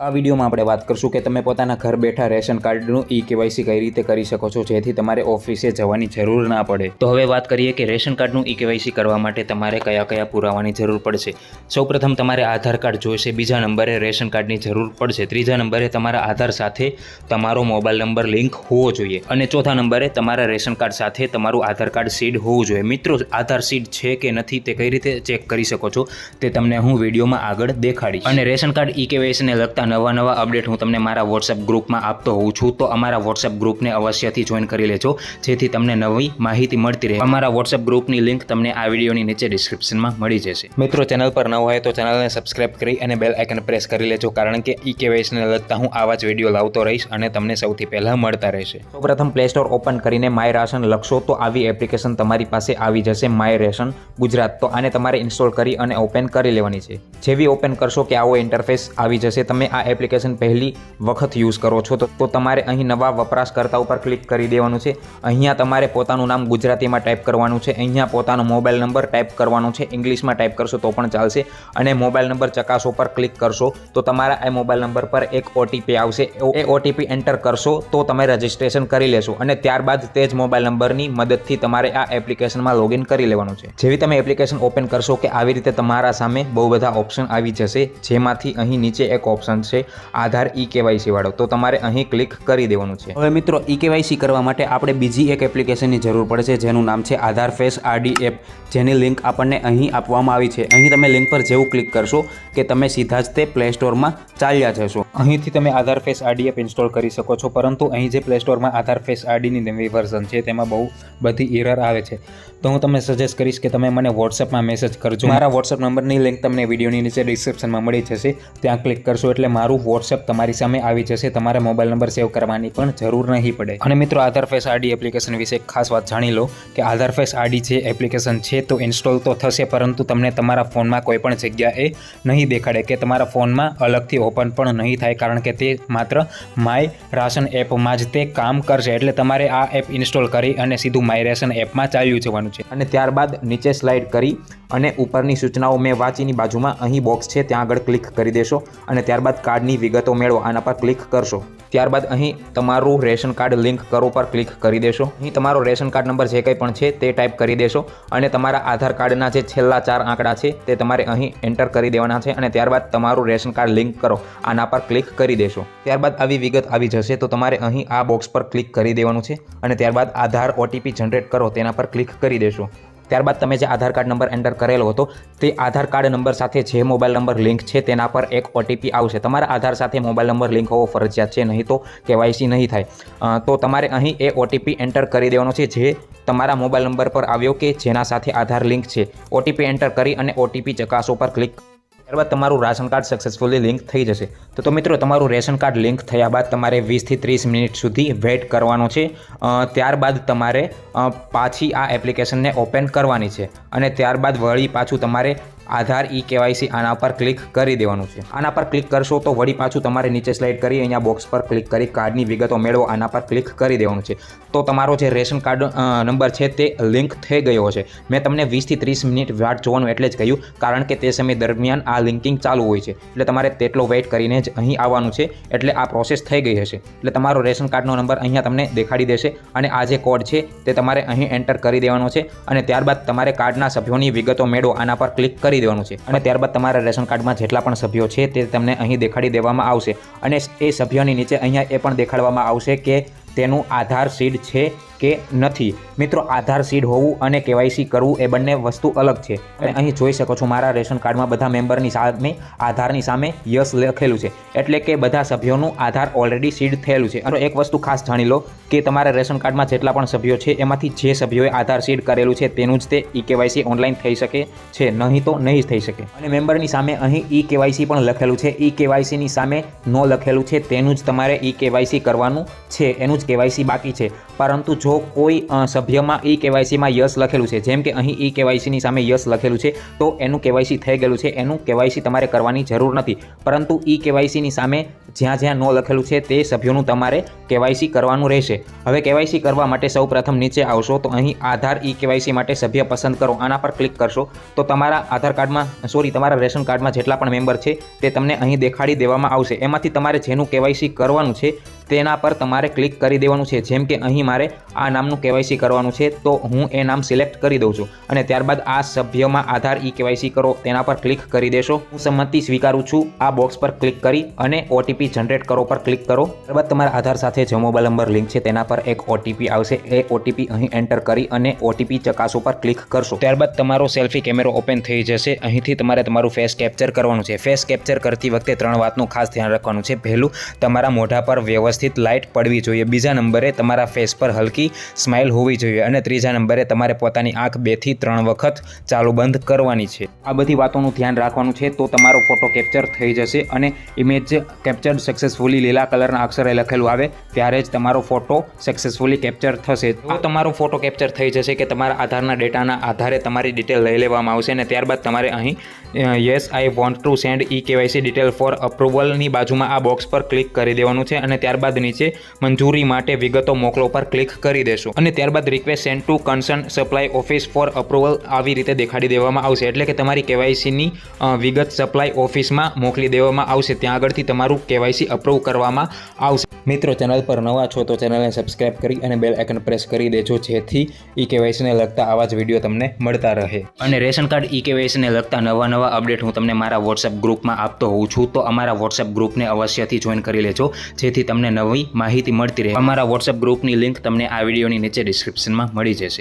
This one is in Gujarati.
આ વિડીયોમાં આપણે વાત કરશું કે તમે પોતાના ઘર બેઠા રેશન કાર્ડનું ઈ કેવાયસી કઈ રીતે કરી શકો છો, જેથી તમારે ઓફિસે જવાની જરૂર ના પડે. તો હવે વાત કરીએ કે રેશન કાર્ડનું ઈ કેવાયસી કરવા માટે તમારે કયા કયા પુરાવાની જરૂર પડશે. સૌપ્રથમ તમારે આધાર કાર્ડ જોઈશે, બીજા નંબરે રેશન કાર્ડની જરૂર પડશે, ત્રીજા નંબરે તમારા આધાર સાથે તમારો મોબાઈલ નંબર લિંક હોવો જોઈએ અને ચોથા નંબરે તમારા રેશન કાર્ડ સાથે તમારું આધાર કાર્ડ સીડ હોવું જોઈએ. મિત્રો, આધાર સીડ છે કે નથી તે કઈ રીતે ચેક કરી શકો છો તે તમને હું વિડીયોમાં આગળ દેખાડીશ. અને રેશન કાર્ડ ઈ કેવાયસીને લગતા નવા નવા અપડેટ હું તમને મારા વોટ્સએપ ગ્રુપમાં આપતો હોઉં છું, તો અમારા વોટ્સએપ ગ્રુપને અવશ્યથી જોઈન કરી લેજો, જેથી તમને નવી માહિતી મળતી રહે. અમારા વોટ્સએપ ગ્રુપની લિંક તમને આ વિડીયોની નીચે ડિસ્ક્રિપ્શનમાં મળી જશે. મિત્રો ચેનલ પર ન હોય તો ચેનલને સબસ્ક્રાઇબ કરી અને બેલ આઇકન પ્રેસ કરી લેજો, કારણ કે ઈ કેવાયસને લગતા હું આવા જ વીડિયો લાવતો રહીશ અને તમને સૌથી પહેલાં મળતા રહેશે. સૌપ્રથમ પ્લે સ્ટોર ઓપન કરીને માય રાશન લખશો, તો આવી એપ્લિકેશન તમારી પાસે આવી જશે માય રેશન ગુજરાત. તો આને તમારે ઇન્સ્ટોલ કરી અને ઓપન કરી લેવાની છે. જેવી ઓપન કરશો કે આવો ઇન્ટરફેસ આવી જશે, તમે આ એપ્લિકેશન પહેલી વખત યુઝ કરો છો, તો તમારે અહીં નવા વપરાશકર્તા ઉપર ક્લિક કરી દેવાનું છે. અહીંયા તમારે પોતાનું નામ ગુજરાતીમાં ટાઈપ કરવાનું છે. અહીંયા પોતાનો મોબાઈલ નંબર ટાઈપ કરવાનો છે. ઇંગ્લિશમાં ટાઈપ કરશો તો પણ ચાલશે. અને મોબાઈલ નંબર ચકાસો પર ક્લિક કરશો, તો તમારા એ મોબાઈલ નંબર પર એક ઓટીપી આવશે. એ ઓટીપી એન્ટર કરશો, તો તમે રજિસ્ટ્રેશન કરી લેશો. અને ત્યારબાદ તે જ મોબાઈલ નંબરની મદદથી તમારે આ એપ્લિકેશનમાં લોગિન કરી લેવાનું છે. જેવી તમે એપ્લિકેશન ઓપન કરશો કે આવી રીતે તમારા સામે બહુ બધા ઓપ્શન આવી જશે, જેમાંથી અહીં નીચે એક ઓપ્શન છે આધાર ઈ કેવાયસી વાળો. તો તમારે અહીં ક્લિક કરી દેવાનું છે. હવે મિત્રો ઈ કેવાયસી કરવા માટે આપણે બીજી એક એપ્લિકેશનની જરૂર પડશે, જેનું નામ છે આધાર ફેસ આરડી એપ. જેની લિંક આપણને અહીં આપવામાં આવી છે. અહીં તમે લિંક પર જેવું ક્લિક કરશો કે તમે સીધા જ તે પ્લે સ્ટોરમાં ચાલ્યા જશો. અહીંથી તમે Aadhaar face RD app install કરી શકો છો, પરંતુ અહીં જે પ્લે સ્ટોરમાં આધાર ફેસ આરડીની નવી વર્ઝન છે, તેમાં બહુ બધી એરર આવે છે. તો હું તમને સજેસ્ટ કરીશ કે તમે મને વોટ્સએપમાં મેસેજ કરજો. મારા વોટ્સએપ નંબરની લિંક તમને વિડીયોની નીચે ડિસ્ક્રિપ્શનમાં મળી જશે. ત્યાં ક્લિક કરશો એટલે મારું વોટ્સએપ તમારી સામે આવી જશે. તમારે મોબાઈલ નંબર સેવ કરવાની પણ જરૂર નહીં પડે. અને મિત્રો આધાર ફેસ આરડી એપ્લિકેશન વિશે ખાસ વાત જાણી લો કે આધાર ફેસ આરડી જે એપ્લિકેશન છે તો ઇન્સ્ટોલ તો થશે, પરંતુ તમને તમારા ફોનમાં કોઈ પણ જગ્યાએ નહીં દેખાડે કે તમારા ફોનમાં અલગથી ઓપન પણ નહીં થાય, કારણ કે તે માત્ર માય રાશન એપમાં જ તે કામ કરશે. એટલે તમારે આ એપ ઇન્સ્ટોલ કરી અને સીધું માય રેશન એપમાં ચાલ્યું જવાનું છે. અને ત્યારબાદ નીચે સ્લાઇડ કરી અને ઉપરની સૂચનાઓ મેં વાંચીની બાજુમાં અહીં બોક્સ છે, ત્યાં આગળ ક્લિક કરી દેશો. અને ત્યારબાદ કાર્ડની વિગતો મેળવો, આના પર ક્લિક કરશો. ત્યારબાદ અહીં તમારું રેશન કાર્ડ લિંક કરો પર ક્લિક કરી દેશો. અહીં તમારો રેશન કાર્ડ નંબર જે કંઈ પણ છે તે ટાઈપ કરી દેશો અને તમારા આધાર કાર્ડના જે છેલ્લા ચાર આંકડા છે તે તમારે અહીં એન્ટર કરી દેવાના છે અને ત્યારબાદ તમારું રેશન કાર્ડ લિંક કરો, આના પર ક્લિક કરી દેશો. ત્યારબાદ આવી વિગત આવી જશે તો તમારે અહીં આ બોક્સ પર ક્લિક કરી દેવાનું છે અને ત્યારબાદ આધાર ઓટીપી જનરેટ કરો, તેના પર ક્લિક કરી દેશો. ત્યારબાદ તમે જે આધાર કાર્ડ નંબર એન્ટર કરેલો હતો, તે આધાર કાર્ડ નંબર સાથે જે મોબાઈલ નંબર લિંક છે, તેના પર એક ઓટીપી આવશે. તમારા આધાર સાથે મોબાઈલ નંબર લિંક હોવો ફરજિયાત છે, નહીં તો કેવાયસી નહીં થાય. તો તમારે અહીં એ ઓટીપી એન્ટર કરી દેવાનો છે, જે તમારા મોબાઈલ નંબર પર આવ્યો કે જેના સાથે આધાર લિંક છે. ઓટીપી એન્ટર કરી અને ઓટીપી ચકાસો પર ક્લિક ત્યારબાદ તમારું રાશન કાર્ડ સક્સેસફુલી લિંક થઈ જશે. તો તો મિત્રો, તમારું રેશન કાર્ડ લિંક થયા બાદ તમારે વીસથી ત્રીસ મિનિટ સુધી વેઇટ કરવાનો છે. ત્યારબાદ તમારે પાછી આ એપ્લિકેશનને ઓપન કરવાની છે. અને ત્યારબાદ વળી પાછું તમારે આધાર ઈ કેવાયસી આના પર ક્લિક કરી દેવાનું છે. આના પર ક્લિક કરશો તો વળી પાછું તમારે નીચે સ્લાઇડ કરી અહીંયા બોક્સ પર ક્લિક કરી કાર્ડની વિગતો મેળવો, આના પર ક્લિક કરી દેવાનું છે. તો તમારો જે રેશન કાર્ડ નંબર છે તે લિંક થઈ ગયો છે. મેં તમને વીસથી ત્રીસ મિનિટ વાટ જોવાનું એટલે જ કહ્યું, કારણ કે તે સમય દરમિયાન આ લિંકિંગ ચાલુ હોય છે. એટલે તમારે તેટલો વેઇટ કરીને જ અહીં આવવાનું છે, એટલે આ પ્રોસેસ થઈ ગઈ હશે. એટલે તમારો રેશન કાર્ડનો નંબર અહીંયા તમને દેખાડી દેશે અને આ જે કોડ છે તે તમારે અહીં એન્ટર કરી દેવાનો છે અને ત્યારબાદ તમારે કાર્ડના સભ્યોની વિગતો મેળવો, આના પર ક્લિક કરી દેવાનું છે. અને ત્યારબાદ તમારા રેશન કાર્ડમાં જેટલા પણ સભ્યો છે તે તમને અહીં દેખાડી દેવામાં આવશે. અને એ સભ્યોની નીચે અહીંયા એ પણ દેખાડવામાં આવશે કે તેનું આધાર સીડ છે કે નથી. મિત્રો આધાર સીડ હોવું અને કેવાયસી કરવું એ બંને વસ્તુ અલગ છે. અને અહીં જોઈ શકો છો મારા રેશન કાર્ડમાં બધા મેમ્બરની સામે આધારની સામે યસ લખેલું છે. એટલે કે બધા સભ્યોનું આધાર ઓલરેડી સીડ થયેલું છે. અને એક વસ્તુ ખાસ જાણી લો કે તમારા રેશન કાર્ડમાં જેટલા પણ સભ્યો છે એમાંથી જે સભ્યોએ આધાર સીડ કરેલું છે તેનું જ તે ઈ કેવાયસી ઓનલાઈન થઈ શકે છે નહીં તો નહીં જ થઈ શકે. અને મેમ્બરની સામે અહીં ઈ કેવાયસી પણ લખેલું છે. ઈ કેવાયસીની સામે નો લખેલું છે તેનું જ તમારે ઈ કેવાયસી કરવાનું છે એનું જ કેવાયસી બાકી છે. પરંતુ જો જો કોઈ સભ્યમાં ઈ કેવાયસીમાં યસ લખેલું છે, જેમ કે અહીં ઈ કેવાયસીની સામે યસ લખેલું છે, તો એનું કેવાયસી થઈ ગયેલું છે, એનું કેવાયસી તમારે કરવાની જરૂર નથી. પરંતુ ઈ કેવાયસીની સામે જ્યાં જ્યાં નો લખેલું છે, તે સભ્યોનું તમારે કેવાયસી કરવાનું રહેશે. હવે કેવાયસી કરવા માટે સૌ નીચે આવશો, તો અહીં આધાર ઈ કેવાયસી માટે સભ્ય પસંદ કરો, આના પર ક્લિક કરશો, તો તમારા આધાર કાર્ડમાં, સોરી, તમારા રેશન કાર્ડમાં જેટલા પણ મેમ્બર છે, તે તમને અહીં દેખાડી દેવામાં આવશે. એમાંથી તમારે જેનું કેવાયસી કરવાનું છે તેના પર તમારે ક્લિક કરી દેવાનું છે. જેમ કે અહીં મારે આ નામનું કેવાયસી કરવાનું છે, તો હું એ નામ સિલેક્ટ કરી દઉં છું. અને ત્યારબાદ આ સભ્યમાં આધાર ઈ કેવાયસી કરો, તેના પર ક્લિક કરી દેશો. હું સંમતિ સ્વીકારું છું. આ બોક્સ પર ક્લિક કરી અને ઓટીપી જનરેટ કરો પર ક્લિક કરો. ત્યારબાદ તમારા આધાર સાથે જે મોબાઈલ નંબર લિંક છે, તેના પર એક ઓટીપી આવશે. એ ઓટીપી અહીં એન્ટર કરી અને ઓટીપી ચકાસો પર ક્લિક કરશો. ત્યારબાદ તમારો સેલ્ફી કેમેરો ઓપન થઈ જશે. અહીંથી તમારે તમારું ફેસ કેપ્ચર કરવાનું છે. ફેસ કેપ્ચર કરતી વખતે ત્રણ વાતનું ખાસ ધ્યાન રાખવાનું છે. પહેલું, તમારા મોઢા પર વ્યવસ્થિત લાઇટ પડવી જોઈએ. બીજા નંબરે તમારા ફેસ પર હલકી સ્માઇલ હોવી જોઈએ અને ત્રીજા નંબરે તમારે પોતાની આંખ બેથી ત્રણ વખત ચાલુ બંધ કરવાની છે. આ બધી વાતોનું ધ્યાન રાખવાનું છે તો તમારો ફોટો કેપ્ચર થઈ જશે અને ઇમેજ કેપ્ચર સક્સેસફુલી લીલા કલરના અક્ષરે લખેલું આવે ત્યારે જ તમારો ફોટો સક્સેસફુલી કેપ્ચર થશે. તો તમારો ફોટો કેપ્ચર થઈ જશે કે તમારા આધારના ડેટાના આધારે તમારી ડિટેલ લઈ લેવામાં આવશે અને ત્યારબાદ તમારે અહીં yes I want to send e KYC detail for અપ્રુવલની બાજુમાં આ બોક્સ પર ક્લિક કરી દેવાનું છે અને ત્યારબાદ નીચે મંજૂરી માટે વિગતો મોકલો પર ક્લિક કરી દેશો. અને ત્યારબાદ request send to concern supply office for approval આવી રીતે દેખાડી દેવામાં આવશે. એટલે કે તમારી કેવાયસીની વિગત સપ્લાય ઓફિસમાં મોકલી દેવામાં આવશે. ત્યાં આગળથી તમારું કેવાયસી અપ્રુવ કરવામાં આવશે. મિત્રો, ચેનલ પર નવા છો તો ચેનલને સબસ્ક્રાઇબ કરી અને બેલ આઇકન પ્રેસ કરી દેજો, જેથી ઈ કેવાયસીને લગતા આવા જ વીડિયો તમને મળતા રહે. અને રેશન કાર્ડ ઈ કેવાયસીને લગતા નવા નવા નવા અપડેટ હું તમને મારા વોટ્સએપ ગ્રુપમાં આપતો હોઉં છું, તો અમારા વોટ્સએપ ગ્રુપને અવશ્યથી જોઈન કરી લેજો, જેથી તમને નવી માહિતી મળતી રહે. અમારા વોટ્સએપ ગ્રુપની લિંક તમને આ વિડીયોની નીચે ડિસ્ક્રિપ્શનમાં મળી જશે.